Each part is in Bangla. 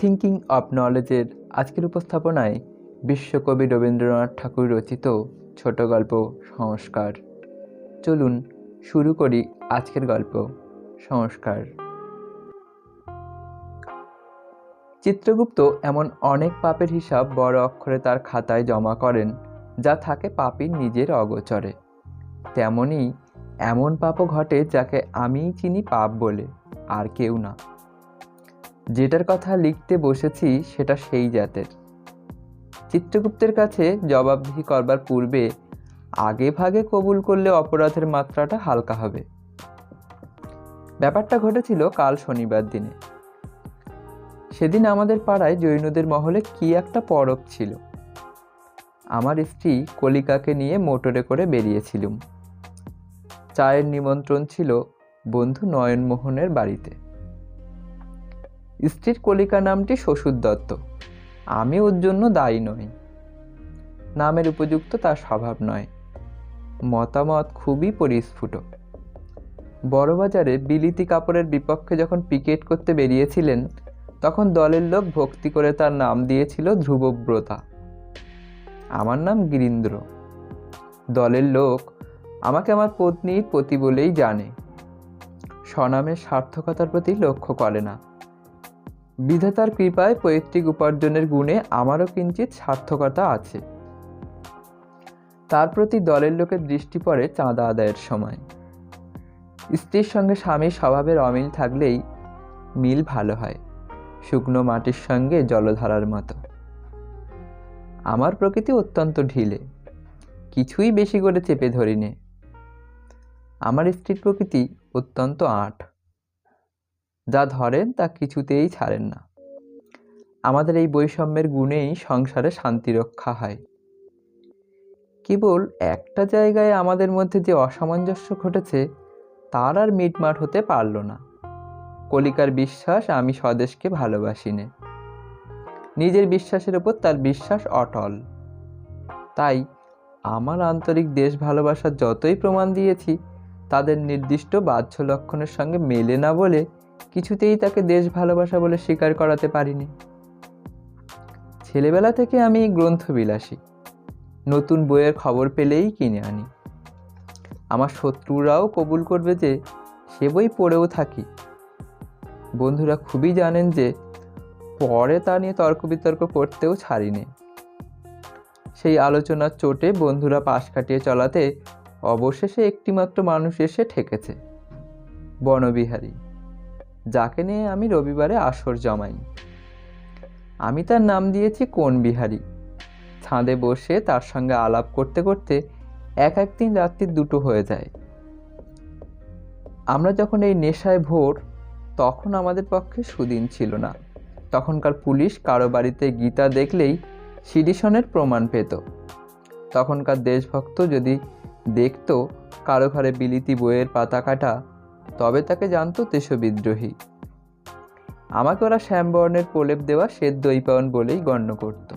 থিঙ্কিং অফ নলেজের আজকের উপস্থাপনায় বিশ্বকবি রবীন্দ্রনাথ ঠাকুর রচিত ছোট গল্প সংস্কার। চলুন শুরু করি আজকের গল্প সংস্কার। চিত্রগুপ্ত এমন অনেক পাপের হিসাব বড় অক্ষরে তার খাতায় জমা করেন, যা থাকে পাপীর নিজের অগোচরে। তেমনি এমন পাপও ঘটে যাকে আমিই চিনি পাপ বলে, আর কেউ না। যেটার কথা লিখতে বসেছি সেটা সেই জাতের। চিত্রগুপ্তের কাছে জবাবদিহি করবার পূর্বে আগে ভাগে কবুল করলে অপরাধের মাত্রাটা হালকা হবে। ব্যাপারটা ঘটেছিল কাল শনিবার দিনে। সেদিন আমাদের পাড়ায় জৈনদের মহলে কি একটা পরব ছিল। আমার স্ত্রী কলিকাকে নিয়ে মোটরে করে বেরিয়েছিলুম। চায়ের নিমন্ত্রণ ছিল বন্ধু নয়নমোহনের বাড়িতে। স্ত্রীর কলিকা নামটি শ্বশুর দত্ত। আমি ওর জন্য দায়ী নই। নামের উপযুক্ত তার স্বভাব নয়। মতামত খুবই পরিস্ফুট। বড়বাজারে বিলিতি কাপড়ের বিপক্ষে যখন পিকেট করতে বেরিয়েছিলেন, তখন দলের লোক ভক্তি করে তার নাম দিয়েছিল ধ্রুবব্রতা। আমার নাম গিরীন্দ্র। দলের লোক আমাকে আমার পত্নীর পতি বলেই জানে। স্বনামের সার্থকতার প্রতি লক্ষ্য করে না। বিধাতার কৃপায় পৈতৃক উপার্জনের গুণে আমারও কিঞ্চিত সার্থকতা আছে। তার প্রতি দলের লোকের দৃষ্টি পড়ে চাঁদা আদায়ের সময়। স্ত্রীর সঙ্গে স্বামীর স্বভাবের অমিল থাকলেই মিল ভালো হয়, শুকনো মাটির সঙ্গে জলধারার মতো। আমার প্রকৃতি অত্যন্ত ঢিলে, কিছুই বেশি করে চেপে ধরিনে। আমার স্ত্রীর প্রকৃতি অত্যন্ত আট। যা ধরেন তা কিছুতেই ছাড়েন না। আমাদের এই বৈষম্যের গুণেই সংসারে শান্তি রক্ষা হয়। কেবল একটা জায়গায় আমাদের মধ্যে যে অসামঞ্জস্য ঘটেছে, তার আর মিটমাট হতে পারল না। কলিকার বিশ্বাস, আমি স্বদেশকে ভালোবাসি নে। নিজের বিশ্বাসের ওপর তার বিশ্বাস অটল। তাই আমার আন্তরিক দেশ ভালোবাসার যতই প্রমাণ দিয়েছি, তাদের নির্দিষ্ট বাহ্য লক্ষণের সঙ্গে মেলে না বলে কিছুতেই তাকে দেশ ভালোবাসা বলে স্বীকার করাতে পারিনি। ছেলেবেলা থেকে আমি গ্রন্থবিলাসী। নতুন বইয়ের খবর পেলেই কিনে আনি। আমার শত্রুরাও কবুল করবে যে সে বই পড়েও থাকি। বন্ধুরা খুবই জানেন যে পরে তা নিয়ে তর্ক বিতর্ক করতেও ছাড়িনি। সেই আলোচনার চোটে বন্ধুরা পাশ কাটিয়ে চলাতে অবশেষে একটিমাত্র মানুষ এসে ঠেকেছে। বনবিহারী। যাকে নিয়ে আমি রবিবারে আসর জমাই। আমি তার নাম দিয়েছি কোন বিহারী। ছাদে বসে তার সঙ্গে আলাপ করতে করতে এক একদিন রাত্রি দুটো হয়ে যায়। আমরা যখন এই নেশায় ভোর, তখন আমাদের পক্ষে সুদিন ছিল না। তখনকার পুলিশ কারও বাড়িতে গীতা দেখলেই সিডিশনের প্রমাণ পেত। তখনকার দেশভক্ত যদি দেখত কারও ঘরে বিলিতি বইয়ের পাতা কাটা তবে তাকে জানতো দেশবিদ্রোহী আমাকে ওরা শ্যামবর্ণের প্রলেপ দেওয়া শ্বেত দৈপায়ন বলেই গণ্য করত।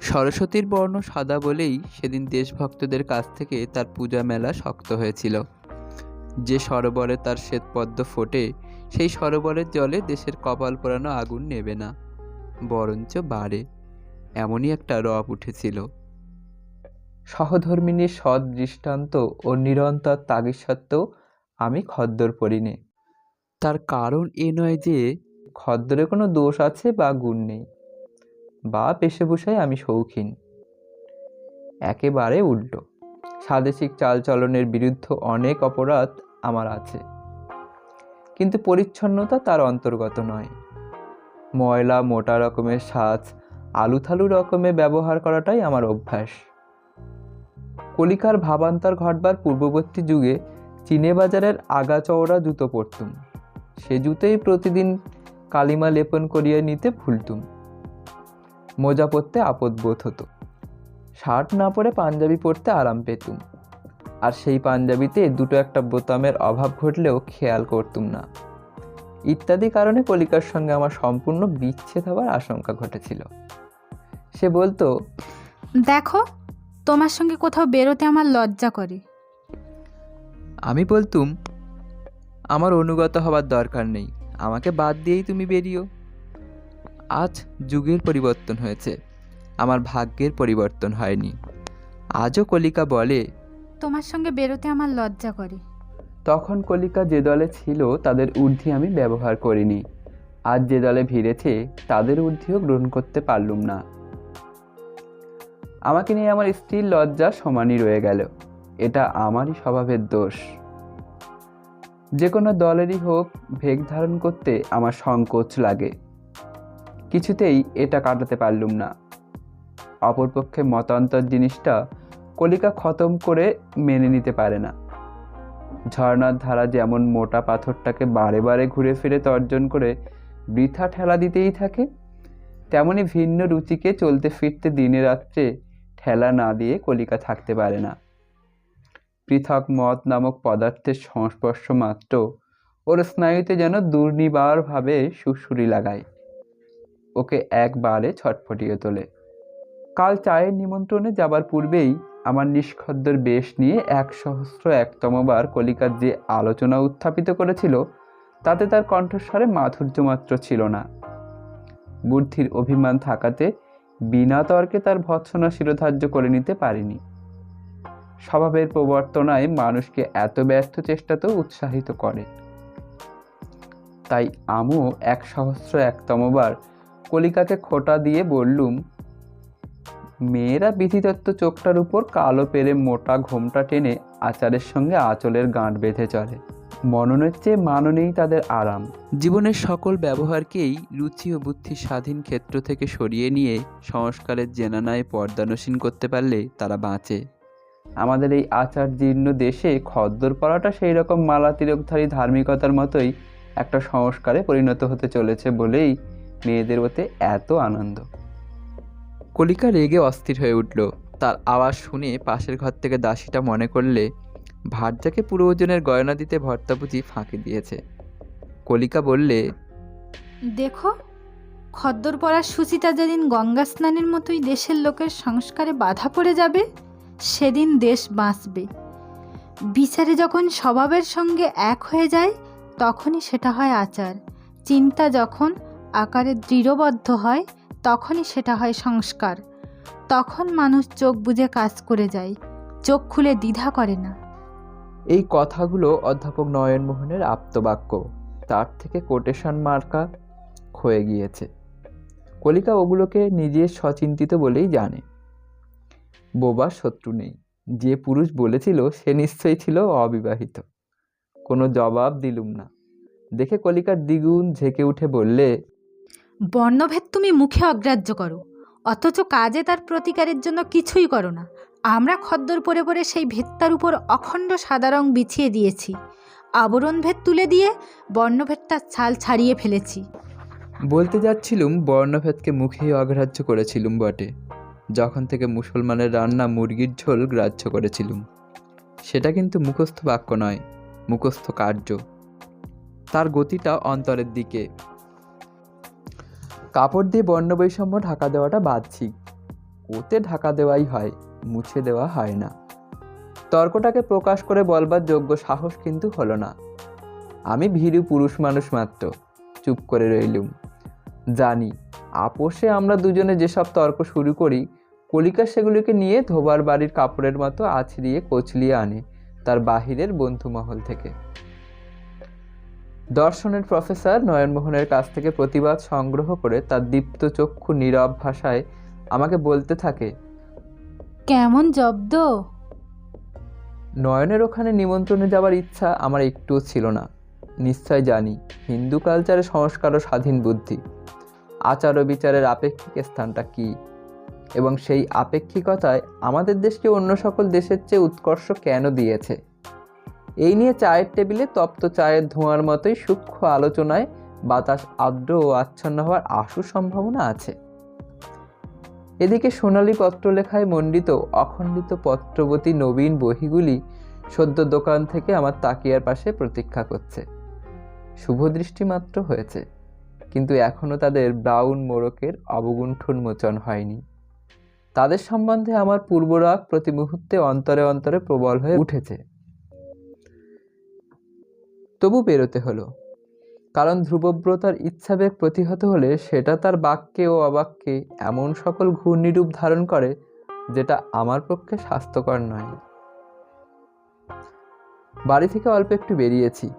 সরস্বতীর বর্ণ সাদা বলেই সেদিন দেশভক্তদের কাছ থেকে তার পূজা মেলা শক্ত হয়েছিল। যে সরোবরে তার শ্বেতপদ্ম ফোটে, সেই সরোবরের জলে দেশের কপাল পোড়ানো আগুন নেবে না, বরঞ্চ বাড়ে, এমনই একটা রব উঠেছিল। সহধর্মিনীর সৎ দৃষ্টান্ত ও নিরন্তর তাগিদ সত্ত্বেও আমি খদ্দর পড়িনি তার কারণ এ নয় যে খদ্দরে কোনো দোষ আছে বা গুণ নেই। বা পেশায় আমি শৌখিন। একেবারে উল্টো। স্বাদেশিক চালচলনের বিরুদ্ধ অনেক অপরাধ আমার আছে। কিন্তু পরিচ্ছন্নতা তার অন্তর্গত নয়। ময়লা মোটা রকমের সাজ আলুথালু রকমে ব্যবহার করাটাই আমার অভ্যাস। কলিকার ভাবান্তর ঘটবার পূর্ববর্তী যুগে চীনে বাজারের আগা চওড়া জুতো পরতুম। সে জুতোই প্রতিদিন কালিমা লেপন করিয়ে নিতে ভুলতুম। মোজা পরতে আপদ বোধ হতো। শার্ট না পরে পাঞ্জাবি পরতে আরাম পেতুম। আর সেই পাঞ্জাবিতে দুটো একটা বোতামের অভাব ঘটলেও খেয়াল করতুম না। ইত্যাদি কারণে কলিকার সঙ্গে আমার সম্পূর্ণ বিচ্ছেদ হওয়ার আশঙ্কা ঘটেছিল। সে বলতো, দেখো, তোমার সঙ্গে কোথাও বেরোতে আমার লজ্জা করে। আমি বলতুম আমার অনুগত হবার দরকার নেই। আমাকে বাদ দিয়েই তুমি বেরিও আজ যুগের পরিবর্তন হয়েছে। আমার ভাগ্যের পরিবর্তন হয়নি। আজও কলিকা বলে তোমার সঙ্গে বেরোতে আমার লজ্জা করে। তখন কলিকা যে দলে ছিল তাদের ঊর্ধ্বে আমি ব্যবহার করিনি। আজ যে দলে ভিড়েছে তাদের ঊর্ধ্বেও গ্রহণ করতে পারলুম না। আমাকে নিয়ে আমার স্ত্রীর লজ্জা সমানই রয়ে গেল। এটা আমারই স্বভাবের দোষ। যে কোনো দলেরই হোক, ভেগ ধারণ করতে আমার সংকোচ লাগে। কিছুতেই এটা কাটাতে পারলুম না। অপরপক্ষে মতান্তর জিনিসটা কলিকা খতম করে মেনে নিতে পারে না। ঝর্ণার ধারা যেমন মোটা পাথরটাকে বারে বারে ঘুরে ফিরে তর্জন করে বৃথা ঠেলা দিতেই থাকে, তেমনি ভিন্ন রুচিকে চলতে ফিরতে দিনে রাত্রে ঠেলা না দিয়ে কলিকা থাকতে পারে না। পৃথক মত নামক পদার্থের সংস্পর্শ মাত্র, ওর স্নায়ুতে যেন দুর্নিবারভাবে সুরসুরি লাগায়। ওকে একবারে ছটফটিয়ে তোলে। কাল চায়ের নিমন্ত্রণে যাবার পূর্বেই আমার নিষ্খদ্দর বেশ নিয়ে এক সহস্র একতমবার কলিকার যে আলোচনা উত্থাপিত করেছিল, তাতে তার কণ্ঠস্বরে মাধুর্য মাত্র ছিল না। বুদ্ধির অভিমান থাকাতে বিনা তর্কে তার ভৎসনা শিরোধার্য করে নিতে পারিনি। স্বভাবের প্রবর্তনায় মানুষকে এত ব্যর্থ চেষ্টাতেও উৎসাহিত করে। তাই আমিও এক সহস্র একতমবার কলিকাকে খোটা দিয়ে বললুম, মেয়েরা বিধিদত্ত চোখটার উপর কালো পেরে মোটা ঘোমটা টেনে আচারের সঙ্গে আঁচলের গাঁট বেঁধে চলে। মননের চেয়ে মাননেই তাদের আরাম। জীবনের সকল ব্যবহারকেই রুচি ও বুদ্ধি স্বাধীন ক্ষেত্র থেকে সরিয়ে নিয়ে সংস্কারের জেনানায় পর্দানসীন করতে পারলে তারা বাঁচে। আমাদের এই আচার জীর্ণ দেশে খদ্দর পড়াটা সেই রকম মালা তিলকধারী ধার্মিকতার মতোই একটা সংস্কারে পরিণত হতে চলেছে বলেই মেয়েদের ওতে এত আনন্দ। কলিকা রেগে অস্থির হয়ে উঠল। তার আওয়াজ শুনে পাশের ঘর থেকে দাসীটা মনে করলে ভার্যাকে পুরো ওজনের গয়না দিতে ভর্তাপুজি ফাঁকি দিয়েছে। কলিকা বললে, দেখো, খদ্দর পড়ার সুচিতা যেদিন গঙ্গা স্নানের মতোই দেশের লোকের সংস্কারে বাধা পড়ে যাবে সেদিন দেশ বাঁচবে। বিচারে যখন স্বভাবের সঙ্গে এক হয়ে যায়, তখনই সেটা হয় আচার। চিন্তা যখন আকারে দৃঢ়বদ্ধ হয়, তখনই সেটা হয় সংস্কার। তখন মানুষ চোখ বুজে কাজ করে যায়, চোখ খুলে দ্বিধা করে না। এই কথাগুলো অধ্যাপক নয়নমোহনের আপ্তবাক্য। তার থেকে কোটেশন মার্কার ক্ষয়ে গিয়েছে। কলিকা ওগুলোকে নিজের সচিন্তিত বলেই জানে। বোবার শত্রু নেই। যে পুরুষ বলেছিল সে নিশ্চয়ই ছিল অবিবাহিত। কোনো জবাব দিলুম না। দেখে কলিকার দ্বিগুণ ঝেঁকে উঠে বললে বর্ণভেদ তুমি মুখে অগ্রাহ্য করো অথচ কাজে তার প্রতিকারের জন্য কিছুই করো না। আমরা খদ্দর পরে পরে সেই ভেদটার উপর অখণ্ড সাদা রং বিছিয়ে দিয়েছি। আবরণ ভেদ তুলে দিয়ে বর্ণভেদটার ছাল ছাড়িয়ে ফেলেছি। বলতে যাচ্ছিলুম বর্ণভেদকে মুখেই অগ্রাহ্য করেছিলুম বটে। যখন থেকে মুসলমানের রান্না মুরগির ঝোল গ্রাহ্য করেছিলুম। সেটা কিন্তু মুখস্থ বাক্য নয়, মুখস্থ কার্য। তার গতিটা অন্তরের দিকে। কাপড় দিয়ে বর্ণবৈষম্য ঢাকা দেওয়াটা বাহ্যিক। ওতে ঢাকা দেওয়াই হয়, মুছে দেওয়া হয় না। তর্কটাকে প্রকাশ করে বলবার যোগ্য সাহস কিন্তু হলো না। আমি ভীরু পুরুষ মানুষ মাত্র, চুপ করে রইলুম। জানি, আপোষে আমরা দুজনে যেসব তর্ক শুরু করি কলিকা সেগুলিকে নিয়ে ধোবার বাড়ির কাপড়ের মতো আছড়িয়ে কচলিয়ে আনে তার বাহিরের বন্ধুমহল থেকে। দর্শনের প্রফেসর নয়নমোহনের কাছ থেকে প্রতিবাদ সংগ্রহ করে তার দীপ্ত চক্ষু নীরব ভাষায় আমাকে বলতে থাকে কেমন জব্দ? নয়নের ওখানে নিমন্ত্রণে যাওয়ার ইচ্ছা আমার একটুও ছিল না। নিশ্চয় জানি হিন্দু কালচারে সংস্কার ও স্বাধীন বুদ্ধি। আচার ও বিচারের আপেক্ষিক স্থানটা কী? এবং সেই আপেক্ষিকতায় আমাদের দেশকে অন্য সকল দেশের চেয়ে উৎকর্ষ কেন দিয়েছে? এই নিয়ে চায়ের টেবিলে তপ্ত চায়ের ধোঁয়ার মতোই সূক্ষ্ম আলোচনায় বাতাস আর্দ্র ও আচ্ছন্ন হওয়ার আশু সম্ভাবনা আছে। এদিকে সোনালী পত্রলেখায় মণ্ডিত অখণ্ডিত পত্রবতী নবীন বহিগুলি সদ্য দোকান থেকে আমার তাকিয়ার পাশে প্রতীক্ষা করছে। শুভদৃষ্টি মাত্র হয়েছে, কিন্তু এখনও তাদের ব্রাউন মোড়কের অবগুণ্ঠন মোচন হয়নি। তাদের সম্বন্ধে আমার পূর্বরাগ প্রতি মুহূর্তে অন্তরে অন্তরে প্রবল হয়ে উঠেছে। তবু বেরোতে হলো। কারণ ধ্রুবব্রতার ইচ্ছাবেগ প্রতিহত হলে সেটা তার বাক্যে ও অবাক্যে এমন সকল ঘূর্ণিরূপ ধারণ করে যেটা আমার পক্ষে স্বাস্থ্যকর নয়। বাড়ি থেকে অল্প একটু বেরিয়েছি।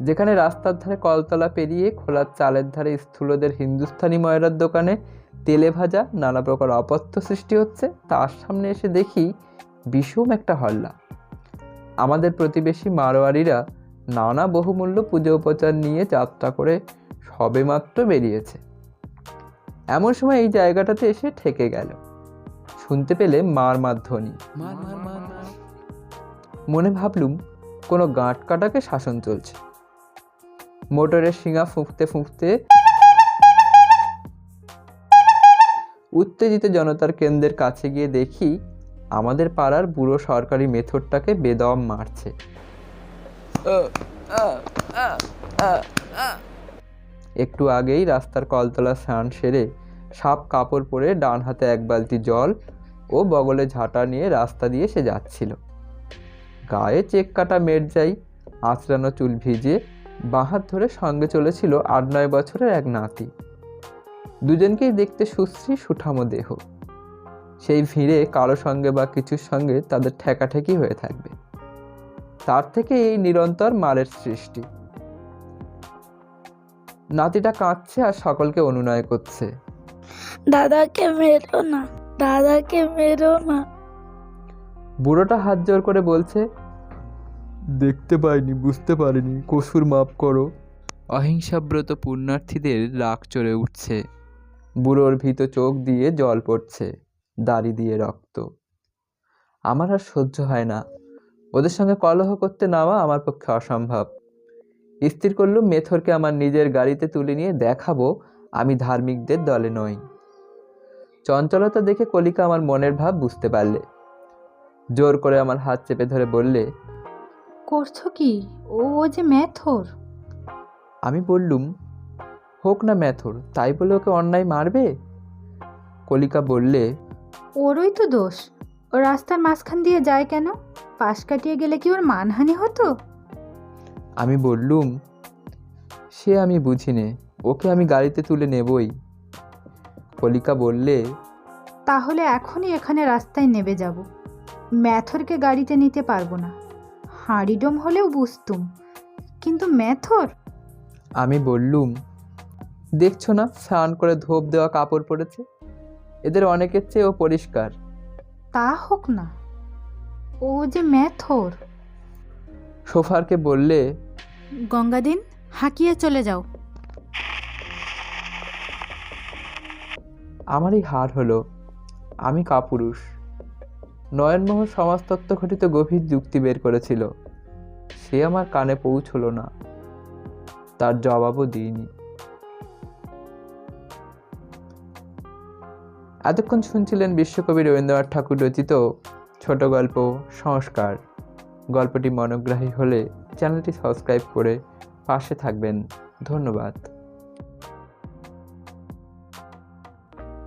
যেখানে রাস্তার ধারে কলতলা পেরিয়ে খোলার চালের ধারে স্থূলদের হিন্দুস্থানি ময়রার দোকানে তেলে ভাজা নানা প্রকার অপত্য সৃষ্টি হচ্ছে, তার সামনে এসে দেখি বিষম একটা হল্লা। আমাদের প্রতিবেশী মারোয়ারিরা নানা বহুমূল্য পুজো উপচার নিয়ে যাত্রা করে সবেমাত্র বেরিয়েছে। এমন সময় এই জায়গাটাতে এসে ঠেকে গেল। শুনতে পেলে মার মার ধ্বনি। মনে ভাবলুম কোনো গাঁট কাটাকে শাসন চলছে। মোটরের শিঙা ফুঁকতে ফুঁকতে উত্তেজিত জনতার কেন্দ্রের কাছে গিয়ে দেখি আমাদের পাড়ার বুড়ো সরকারি মেথডটাকে বেদম মারছে। একটু আগেই রাস্তার কলতলা স্নান সেরে সাপ কাপড় পরে ডান হাতে এক বালতি জল ও বগলে ঝাঁটা নিয়ে রাস্তা দিয়ে সে যাচ্ছিল। গায়ে চেক কাটা মেরজাই আঁচড়ানো চুল ভিজে বাঁহাত ধরে সঙ্গে চলেছিল আট নয় বছরের এক নাতি। দুজনকেই দেখতে সুশ্রী সুঠামো দেহ। সেই ভিড়ে কারও সঙ্গে বা কিছুর সঙ্গে তাদের ঠেকাঠেকি হয়ে থাকবে। তার থেকে এই নিরন্তর মারের সৃষ্টি। নাতিটা কাঁদছে আর সকলকে অনুনয় করছে। দাদাকে মেরো না দাদাকে মেরো না। বুড়োটা হাত জোর করে বলছে দেখতে পাইনি বুঝতে পারিনি। কসুর মাপ করো। অহিংসাব্রত পুণ্যার্থীদের রাগ চড়ে উঠছে। বুড়োর ভীত চোখ দিয়ে জল পড়ছে দাড়ি দিয়ে রক্ত। আমার আর সহ্য হয় না। ওদের সঙ্গে কলহ করতে নেওয়া আমার পক্ষে অসম্ভব। স্থির করলুম মেথরকে আমার নিজের গাড়িতে তুলে নিয়ে দেখাবো আমি ধার্মিকদের দলে নই। চঞ্চলতা দেখে কলিকা আমার মনের ভাব বুঝতে পারলে। জোর করে আমার হাত চেপে ধরে বললে করছ কি? ও ও যে ম্যাথর। আমি বললুম হোক না ম্যাথর তাই বলে ওকে অন্যায় মারবে? কলিকা বললে ওরই তো দোষ। ও রাস্তার মাঝখান দিয়ে যায় কেন? পাশ কাটিয়ে গেলে কি ওর মানহানি হতো? আমি বললুম সে আমি বুঝি নে ওকে আমি গাড়িতে তুলে নেবই। কলিকা বললে তাহলে এখনই এখানে রাস্তায় নেবে যাব। ম্যাথরকে গাড়িতে নিতে পারব না। হাঁড়িডোম হলেও বুঝতুম। কিন্তু ম্যাথর আমি বললুম দেখছ না স্নান করে ধোপ দেওয়া কাপড় পরেছে? এদের অনেকের চেয়ে ও পরিষ্কার। তা হোক না। ও যে ম্যাথর সোফারকে বললে গঙ্গাদিন হাঁকিয়ে চলে যাও। আমারই হার হলো আমি কাপুরুষ। নয়নমোহন সমাজতত্ত্ব ঘটিত গভীর যুক্তি বের করেছিল। সে আমার কানে পৌঁছলো না। তার জবাবও দিইনি। এতক্ষণ শুনছিলেন বিশ্বকবি রবীন্দ্রনাথ ঠাকুর রচিত ছোট গল্প, সংস্কার। গল্পটি মনোগ্রাহী হলে চ্যানেলটি সাবস্ক্রাইব করে পাশে থাকবেন। ধন্যবাদ।